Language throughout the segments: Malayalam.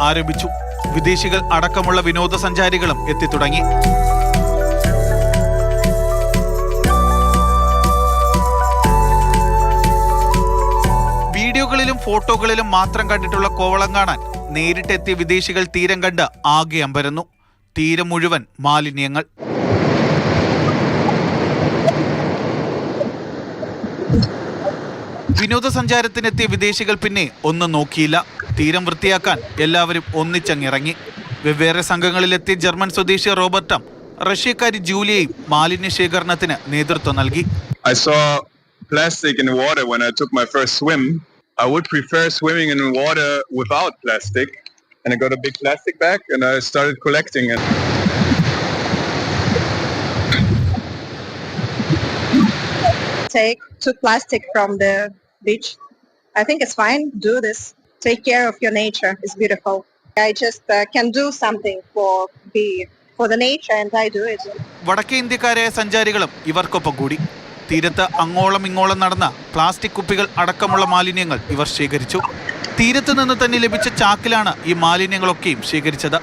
ആരംഭിച്ചു. വിദേശികൾ അടക്കമുള്ള വിനോദസഞ്ചാരികളും എത്തിത്തുടങ്ങി. വീഡിയോകളിലും ഫോട്ടോകളിലും മാത്രം കണ്ടിട്ടുള്ള കോവളം കാണാൻ നേരിട്ടെത്തിയ വിദേശികൾ തീരം കണ്ട് ആകെ അമ്പരന്നു. തീരം മുഴുവൻ മാലിന്യങ്ങൾ. വിനോദസഞ്ചാരത്തിനെത്തിയ വിദേശികൾ പിന്നെ ഒന്നും നോക്കിയില്ല തീരം വൃത്തിയാക്കാൻ എല്ലാവരും ഒന്നിച്ചങ്ങിറങ്ങി വെവ്വേറെ സംഘങ്ങളിലെത്തിയ ജർമ്മൻ സ്വദേശി റോബർട്ടം റഷ്യക്കാരി ജൂലിയയും മാലിന്യ ശേഖരണത്തിന് നേതൃത്വം നൽകി I saw plastic in the water when I took my first swim. I would prefer swimming in water without plastic. And I got a big plastic bag and I started collecting it. take took plastic from the beach. I think it's fine. Do this. Take care of your nature. It's beautiful. I just uh, can do something for the for the nature, and I do it. വടക്കേ ഇന്ത്യക്കാരായ സഞ്ചാരികളും ഇവർക്കൊപ്പം കൂടി തീരത്ത് അങ്ങോളം ഇങ്ങോളം നടന്ന പ്ലാസ്റ്റിക് കുപ്പികൾ അടക്കമുള്ള മാലിന്യങ്ങൾ ഇവർ ശേഖരിച്ചു തീരത്ത് നിന്ന് തന്നെ ലഭിച്ച ചാക്കിലാണ് ഈ മാലിന്യങ്ങളൊക്കെയും ശേഖരിച്ചത്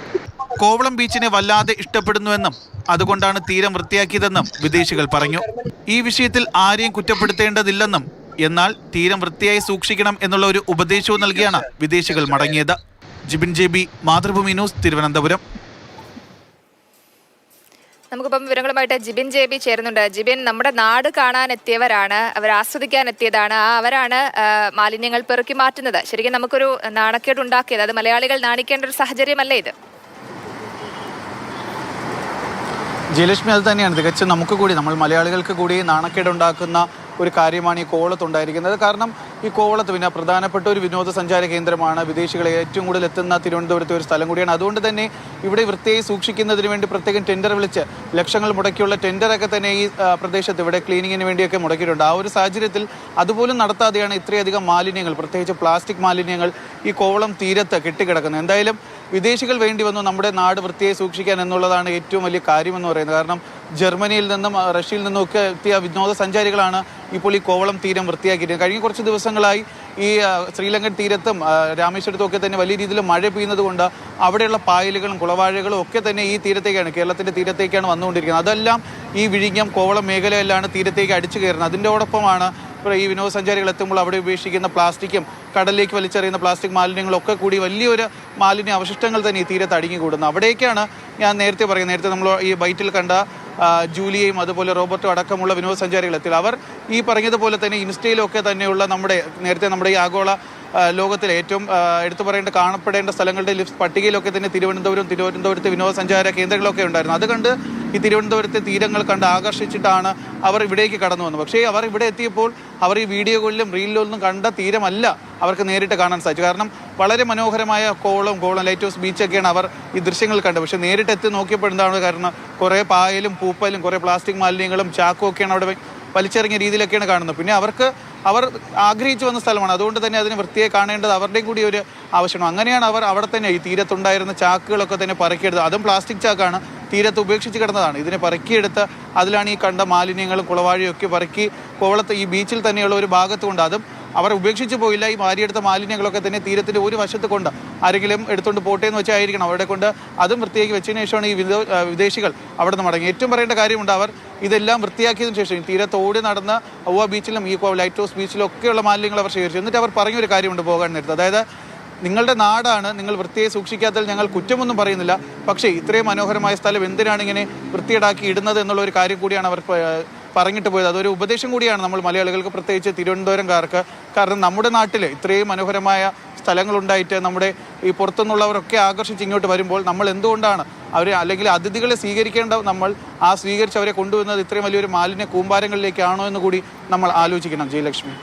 കോവളം ബീച്ചിനെ വല്ലാതെ ഇഷ്ടപ്പെടുന്നുവെന്നും അതുകൊണ്ടാണ് തീരം വൃത്തിയാക്കിയതെന്നും വിദേശികൾ പറഞ്ഞു ഈ വിഷയത്തിൽ ആരെയും കുറ്റപ്പെടുത്തേണ്ടതില്ലെന്നും എന്നാൽ തീരം വൃത്തിയായി സൂക്ഷിക്കണം എന്നുള്ള ഒരു ഉപദേശവും നൽകിയാണ് വിദേശികൾ മടങ്ങിയത്. Jibin J B Mathrubhumi news Thiruvananthapuram. നമുക്കിപ്പം വിവരങ്ങളുമായിട്ട് ജിബിൻ ജെ ബി ചേരുന്നുണ്ട്. ജിബിൻ നമ്മുടെ നാട് കാണാൻ എത്തിയവരാണ് അവർ ആസ്വദിക്കാൻ എത്തിയതാണ് ആ അവരാണ് മാലിന്യങ്ങൾ പെറുക്കി മാറ്റുന്നത്. ശരിക്കും നമുക്കൊരു നാണക്കേട് ഉണ്ടാക്കിയത്. അത് മലയാളികൾ നാണിക്കേണ്ട ഒരു സാഹചര്യമല്ലേ ഇത്? ജയലക്ഷ്മി അത് തന്നെയാണ്. തികച്ചും നമുക്ക് കൂടി നമ്മൾ മലയാളികൾക്ക് കൂടി നാണക്കേടുണ്ടാക്കുന്ന ഒരു കാര്യമാണ് ഈ കോവളത്ത് ഉണ്ടായിരിക്കുന്നത് കാരണം ഈ കോവളത്ത് പിന്നെ പ്രധാനപ്പെട്ട ഒരു വിനോദസഞ്ചാര കേന്ദ്രമാണ്. വിദേശികളെ ഏറ്റവും കൂടുതൽ എത്തുന്ന തിരുവനന്തപുരത്തെ ഒരു സ്ഥലം കൂടിയാണ്. അതുകൊണ്ട് തന്നെ ഇവിടെ വൃത്തിയായി സൂക്ഷിക്കുന്നതിന് വേണ്ടി പ്രത്യേകം ടെൻഡർ വിളിച്ച് ലക്ഷങ്ങൾ മുടക്കിയുള്ള ടെൻഡറൊക്കെ തന്നെ ഈ പ്രദേശത്ത് ഇവിടെ ക്ലീനിങ്ങിന് വേണ്ടിയൊക്കെ മുടക്കിയിട്ടുണ്ട്. ആ ഒരു സാഹചര്യത്തിൽ അതുപോലും നടത്താതെയാണ് ഇത്രയധികം മാലിന്യങ്ങൾ പ്രത്യേകിച്ച് പ്ലാസ്റ്റിക് മാലിന്യങ്ങൾ ഈ കോവളം തീരത്ത് കെട്ടിക്കിടക്കുന്നത്. എന്തായാലും വിദേശികൾ വേണ്ടി വന്നു നമ്മുടെ നാട് വൃത്തിയായി സൂക്ഷിക്കാൻ എന്നുള്ളതാണ് ഏറ്റവും വലിയ കാര്യമെന്ന് പറയുന്നത്. കാരണം ജർമ്മനിയിൽ നിന്നും റഷ്യയിൽ നിന്നും ഒക്കെ എത്തിയ വിനോദസഞ്ചാരികളാണ് ഇപ്പോൾ ഈ കോവളം തീരം വൃത്തിയാക്കിയിട്ട്. കഴിഞ്ഞ കുറച്ച് ദിവസങ്ങളായി ഈ ശ്രീലങ്കൻ തീരത്തും രാമേശ്വരത്തും ഒക്കെ തന്നെ വലിയ രീതിയിൽ മഴ പെയ്യുന്നത് കൊണ്ട് അവിടെയുള്ള പായലുകളും കുളവാഴകളും ഒക്കെ തന്നെ ഈ തീരത്തേക്കാണ് കേരളത്തിന്റെ തീരത്തേക്കാണ് വന്നുകൊണ്ടിരിക്കുന്നത്. അതെല്ലാം ഈ വിഴിഞ്ഞം കോവളം മേഖലയിലാണ് തീരത്തേക്ക് അടിച്ചു കയറുന്നത്. അതിന്റെ ഇപ്പോൾ ഈ വിനോദസഞ്ചാരികൾ എത്തുമ്പോൾ അവിടെ ഉപേക്ഷിക്കുന്ന പ്ലാസ്റ്റിക്കും കടലിലേക്ക് വലിച്ചെറിയുന്ന പ്ലാസ്റ്റിക് മാലിന്യങ്ങളൊക്കെ കൂടി വലിയൊരു മാലിന്യ അവശിഷ്ടങ്ങൾ തന്നെ ഈ തീരത്ത് അടങ്ങിക്കൂടുന്നത് അവിടേക്കാണ് ഞാൻ നേരത്തെ പറയുന്നത്. നേരത്തെ നമ്മൾ ഈ ബൈറ്റിൽ കണ്ട ജൂലിയയും അതുപോലെ റോബർട്ടും അടക്കമുള്ള വിനോദസഞ്ചാരികൾ എത്തി അവർ ഈ പറഞ്ഞതുപോലെ തന്നെ ഇൻസ്റ്റയിലൊക്കെ തന്നെയുള്ള നമ്മുടെ നേരത്തെ നമ്മുടെ ഈ ആഗോള ലോകത്തിലെ ഏറ്റവും എടുത്തു പറയേണ്ട കാണപ്പെടേണ്ട സ്ഥലങ്ങളുടെ ലിസ്റ്റ് പട്ടികയിലൊക്കെ തന്നെ തിരുവനന്തപുരം തിരുവനന്തപുരത്തെ വിനോദസഞ്ചാര കേന്ദ്രങ്ങളൊക്കെ ഉണ്ടായിരുന്നു. അത് കണ്ട് ഈ തിരുവനന്തപുരത്തെ തീരങ്ങൾ കണ്ട് ആകർഷിച്ചിട്ടാണ് അവർ ഇവിടേക്ക് കടന്നു വന്നത്. പക്ഷേ അവർ ഇവിടെ എത്തിയപ്പോൾ അവർ ഈ വീഡിയോകളിലും റീലിലൊന്നും കണ്ട തീരമല്ല അവർക്ക് നേരിട്ട് കാണാൻ സാധിച്ചു കാരണം വളരെ മനോഹരമായ കോളം കോളം ലൈറ്റ് ഹൗസ് ബീച്ചൊക്കെയാണ് അവർ ഈ ദൃശ്യങ്ങൾ കണ്ടത്. പക്ഷേ നേരിട്ട് എത്തി നോക്കിയപ്പോൾ എന്താണ് കാരണം കുറേ പായലും പൂപ്പലും കുറേ പ്ലാസ്റ്റിക് മാലിന്യങ്ങളും ചാക്കും ഒക്കെയാണ് അവിടെ വലിച്ചെറിഞ്ഞ രീതിയിലൊക്കെയാണ് കാണുന്നത്. പിന്നെ അവർക്ക് അവർ ആഗ്രഹിച്ചു വന്ന സ്ഥലമാണ്. അതുകൊണ്ട് തന്നെ അതിനെ വൃത്തിയായി കാണേണ്ടത് അവരുടെയും കൂടി ഒരു ആവശ്യമാണ്. അങ്ങനെയാണ് അവർ അവിടെ തന്നെ ഈ തീരത്തുണ്ടായിരുന്ന ചാക്കുകളൊക്കെ തന്നെ പറക്കിയെടുത്തത്. അതും പ്ലാസ്റ്റിക് ചാക്കാണ്. തീരത്ത് ഉപേക്ഷിച്ച് കിടന്നതാണ്. ഇതിനെ പറക്കിയെടുത്ത് അതിലാണ് ഈ കണ്ട മാലിന്യങ്ങളും കുളവാഴിയൊക്കെ പറക്കി കോവളത്ത് ഈ ബീച്ചിൽ തന്നെയുള്ള ഒരു ഭാഗത്തുകൊണ്ട് അതും അവർ ഉപേക്ഷിച്ച് പോയില്ല. ഈ മാരിയെടുത്ത മാലിന്യങ്ങളൊക്കെ തന്നെ തീരത്തിന്റെ ഒരു വശത്ത് കൊണ്ട് ആരെങ്കിലും എടുത്തുകൊണ്ട് പോട്ടെ എന്ന് വെച്ചായിരിക്കണം അവിടെ കൊണ്ട് അതും വൃത്തിയാക്കി വെച്ചതിന് ശേഷമാണ് ഈ വിദേശികൾ അവിടെ നിന്ന് മടങ്ങി ഏറ്റവും പറയേണ്ട കാര്യമുണ്ട് അവർ ഇതെല്ലാം വൃത്തിയാക്കിയതിനു ശേഷം. തീരത്തോടി നടന്ന ഔവ ബീച്ചിലും ഈ ലൈറ്റ് ഹൗസ് ബീച്ചിലും ഒക്കെയുള്ള മാലിന്യങ്ങൾ അവർ ശേഖരിച്ചു. എന്നിട്ട് അവർ പറഞ്ഞൊരു കാര്യമുണ്ട് പോകാൻ നേരത്ത്. അതായത് നിങ്ങളുടെ നാടാണ് നിങ്ങൾ വൃത്തിയെ സൂക്ഷിക്കാത്തതിൽ ഞങ്ങൾ കുറ്റമൊന്നും പറയുന്നില്ല. പക്ഷേ ഇത്രയും മനോഹരമായ സ്ഥലം എന്തിനാണ് ഇങ്ങനെ വൃത്തിയേടാക്കി ഇടുന്നത് എന്നുള്ള ഒരു കാര്യം കൂടിയാണ് അവർ പറഞ്ഞിട്ട് പോയത്. അതൊരു ഉപദേശം കൂടിയാണ് നമ്മൾ മലയാളികൾക്ക് പ്രത്യേകിച്ച് തിരുവനന്തപുരംകാർക്ക്. കാരണം നമ്മുടെ നാട്ടിൽ ഇത്രയും മനോഹരമായ സ്ഥലങ്ങളുണ്ടായിട്ട് നമ്മുടെ ഈ പുറത്തുനിന്നുള്ളവരൊക്കെ ആകർഷിച്ച് ഇങ്ങോട്ട് വരുമ്പോൾ നമ്മൾ എന്തുകൊണ്ടാണ് അവരെ അല്ലെങ്കിൽ അതിഥികളെ സ്വീകരിക്കേണ്ട നമ്മൾ ആ സ്വീകരിച്ച് അവരെ കൊണ്ടുവന്നത് ഇത്രയും വലിയൊരു മാലിന്യ കൂമ്പാരങ്ങളിലേക്കാണോ എന്ന് കൂടി നമ്മൾ ആലോചിക്കണം. ജയലക്ഷ്മി.